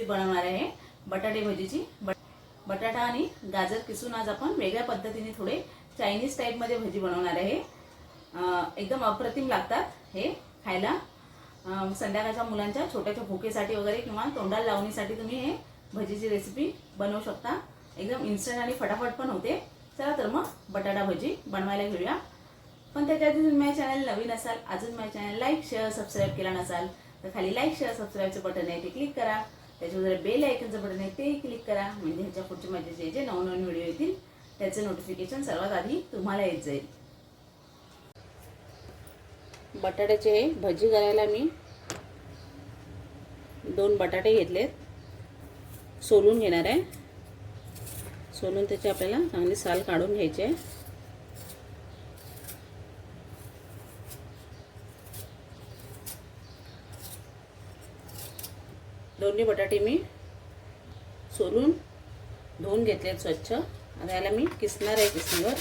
Recipe बनवणार आहे. बटाटे भजीची. बट- बटाटा आणि गाजर किसून आज आपण वेगळ्या पद्धतीने थोडे चायनीज टाईपमध्ये भजी बनवणार आहे. एकदम अप्रतिम लागतात हे खायला. संध्याकाळच्या मुलांच्या छोट्याच्या भुकेसाठी वगैरे किंवा तोंडाला लावणीसाठी तुम्ही हे भजीची रेसिपी बनवू शकता. एकदम इन्स्टंट आणि फटाफट पण होते. चला तर मग बटाटा भजी बनवायला घेऊया. पण त्याच्या आधी तुम्ही माझ्या चॅनल नवीन असाल अजून माझ्या चॅनल लाईक शेअर सबस्क्राईब केला नसाल तर खाली लाईक शेअर सबस्क्राईबचं बटन आहे ते क्लिक करा. त्याच्यावर बेल आयकनचं बटन आहे ते क्लिक करा. म्हणजे ह्याच्या पुढचे माझे जे जे नवनवीन व्हिडिओ येतील त्याचं नोटिफिकेशन सर्वात आधी तुम्हाला येत जाईल. बटाट्याचे भजी करायला मी दोन बटाटे घेतलेत. सोलून घेणार आहे. सोलून त्याची आपल्याला चांगली साल काढून घ्यायची आहे. दोन्ही बटाटे मी सोलून धुवून घेतले स्वच्छ. आता याला मी किसणार आहे किसणीवर.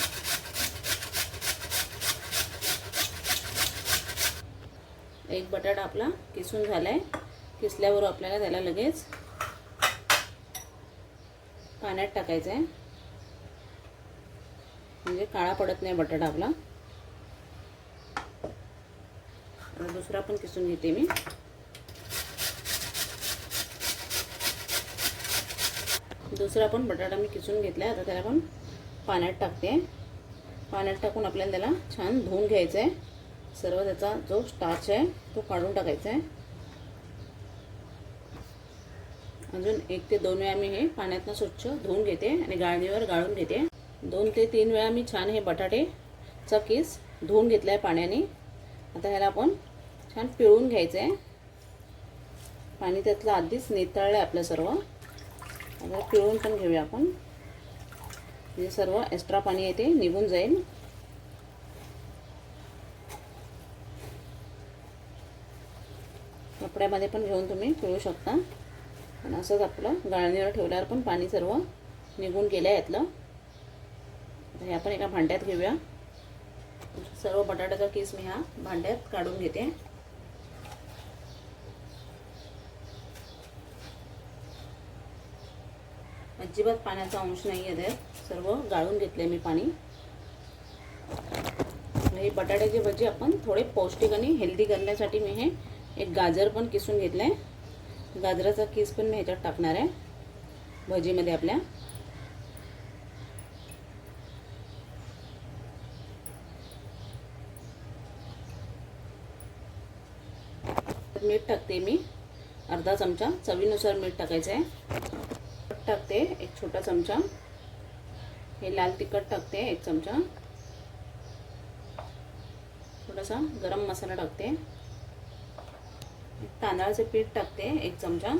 एक बटाटा आपला किसून झालाय. किसल्यावर आपल्याला त्याला लगेच पाण्यात टाकायचं आहे म्हणजे काळा पडत नाही बटाटा आपला. दुसरा पण किसून घेते मी. दुसरा पण बटाटा मी किसून घेतला आहे आता त्याला पण पाण्यात टाकते. पाण्यात टाकून आपल्याला त्याला छान धुवून घ्यायचं आहे सर्व त्याचा जो स्टार्च आहे तो काढून टाकायचा आहे अजून एक ते दोन वेळा मी हे पाण्यातनं स्वच्छ धुवून घेते आणि गाळणीवर गाळून घेते. दोन ते तीन वेळा मी छान हे बटाटेचा किस धुवून घेतला आहे पाण्याने. आता ह्याला आपण छान पिळून घ्यायचं आहे पाणी त्यातलं आधीच नितळलं आहे आपलं सर्व. आता पिळून पण घेऊया आपण. म्हणजे सर्व एक्स्ट्रा पाणी आहे ते निघून जाईल. कपड्यामध्ये पण घेऊन तुम्ही पिळू शकता. पण असंच आपलं गाळणीवर ठेवल्यावर पण पाणी सर्व निघून गेलं आहे यातलं हे आपण एका भांड्यात घेऊया. सर्व बटाट्याचा किस मी हा भांड्यात काढून घेते. अजिबात पाण्याचा अंश नाही आहे त्यात. सर्व गाळून घेतले मी पाणी. हे बटाट्याची भजी आपण थोडे पौष्टिक आणि हेल्दी करण्यासाठी मी हे एक गाजर पण किसून घेतलं आहे गाजराचा किस पण मी ह्याच्यात टाकणार आहे. भजीमध्ये आपल्या. मीठ टाकते मी. अर्धा चमचा चवीनुसार मीठ टाकायचं आहे टाकते एक छोटा चमचा. हे लाल तिखट टाकते एक चमचा. थोडासा गरम मसाला टाकते. तांदळाचे पीठ टाकते एक चमचा.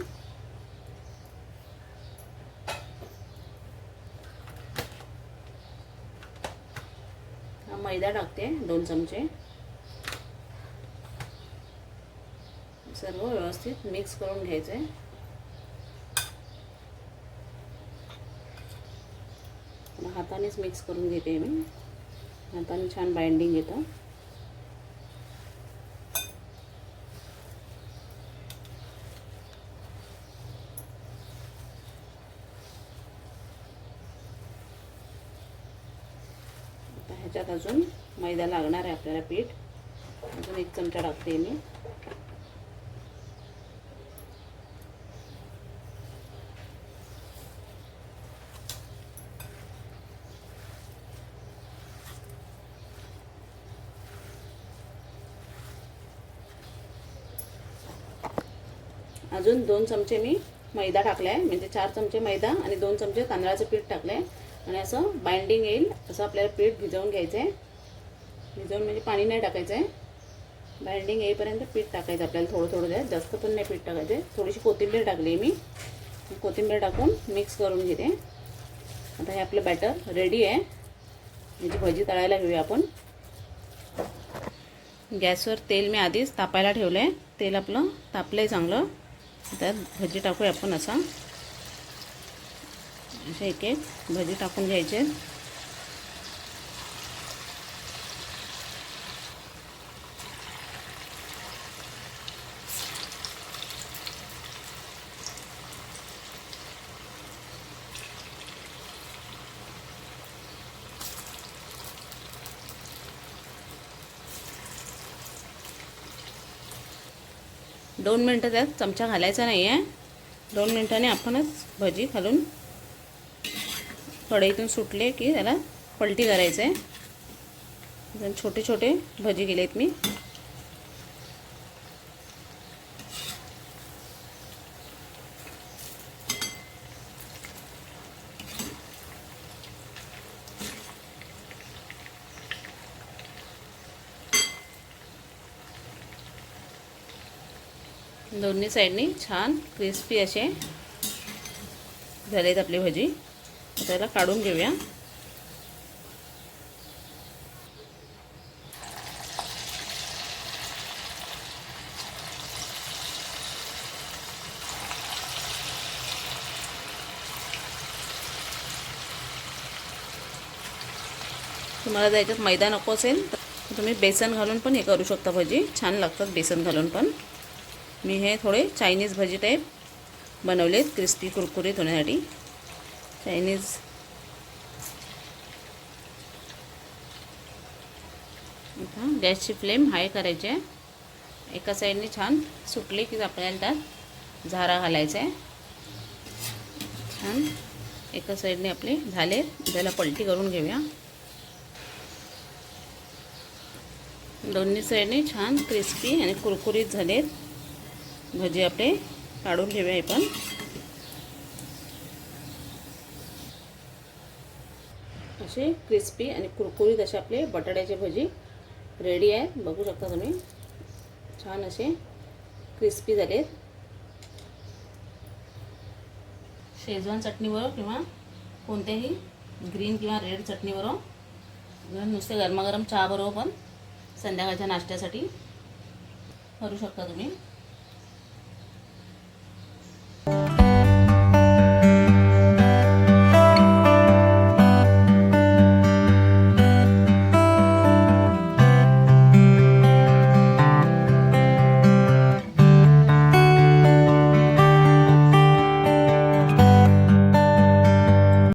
मैदा टाकते दोन चमचे. सर्व व्यवस्थित मिक्स करून घ्यायचं. हातानेच मिक्स करून घेते मी. हाताने छान बाइंडिंग येतं. आता ह्याच्यात अजून मैदा लागणार आहे आपल्याला पीठ. अजून एक चमचा टाकते मी. अजून दोन चमचे मी मैदा टाकला आहे म्हणजे चार चमचे मैदा आणि दोन चमचे तांदळाचं पीठ टाकलं आहे आणि असं बाइंडिंग येईल असं आपल्याला पीठ भिजवून घ्यायचं आहे भिजवून म्हणजे पाणी नाही टाकायचं आहे बाइंडिंग येईपर्यंत पीठ टाकायचं आपल्याला थोडं थोडं द्या जास्त पण नाही पीठ टाकायचं. आहे थोडीशी कोथिंबीर टाकली मी. कोथिंबीर टाकून मिक्स करून घेते. आता हे आपलं बॅटर रेडी आहे. म्हणजे भजी तळायला घेऊया आपण. गॅसवर तेल मी आधीच तापायला ठेवलं आहे तेल आपलं तापलं आहे चांगलं. त्यात भजी टाकूया आपण असा. असे एक एक भजी टाकून घ्यायचे. दोन मिनटं त्यात चमचा घालायचा नाही आहे दोन मिनटाने आपणच भजी घालून कढईतून सुटले की त्याला पलटी करायचं आहे छोटे छोटे भजी केलेत मी. दोन्ही साईडनी छान क्रिस्पी असे झालेत आपली भजी. त्याला काढून घेऊया. तुम्हाला त्याच्यात मैदा नको असेल तर तुम्ही बेसन घालून पण हे करू शकता भजी. छान लागतात बेसन घालून पण. मी हे थोडे चायनीज भजी टाईप बनवलेत क्रिस्पी कुरकुरीत होण्यासाठी. चायनीज. आता गॅसची फ्लेम हाय करायची आहे. एका साईडने छान सुटली की आपल्याला त्यात झारा घालायचा आहे. छान. एका साईडने आपले झाले. त्याला पलटी करून घेऊया. दोन्ही साईडने छान क्रिस्पी आणि कुरकुरीत झालेत. भजी आपले काढून घेऊया आपण पण असे क्रिस्पी आणि कुरकुरीत असे आपले बटाट्याचे भजी रेडी आहेत बघू शकता तुम्ही. छान असे क्रिस्पी झालेत. शेजवान चटणीवर किंवा कोणत्याही ग्रीन किंवा रेड चटणीबरोबर नुसते गरमागरम चहाबरोबर पण संध्याकाळच्या नाश्त्यासाठी करू शकता तुम्ही.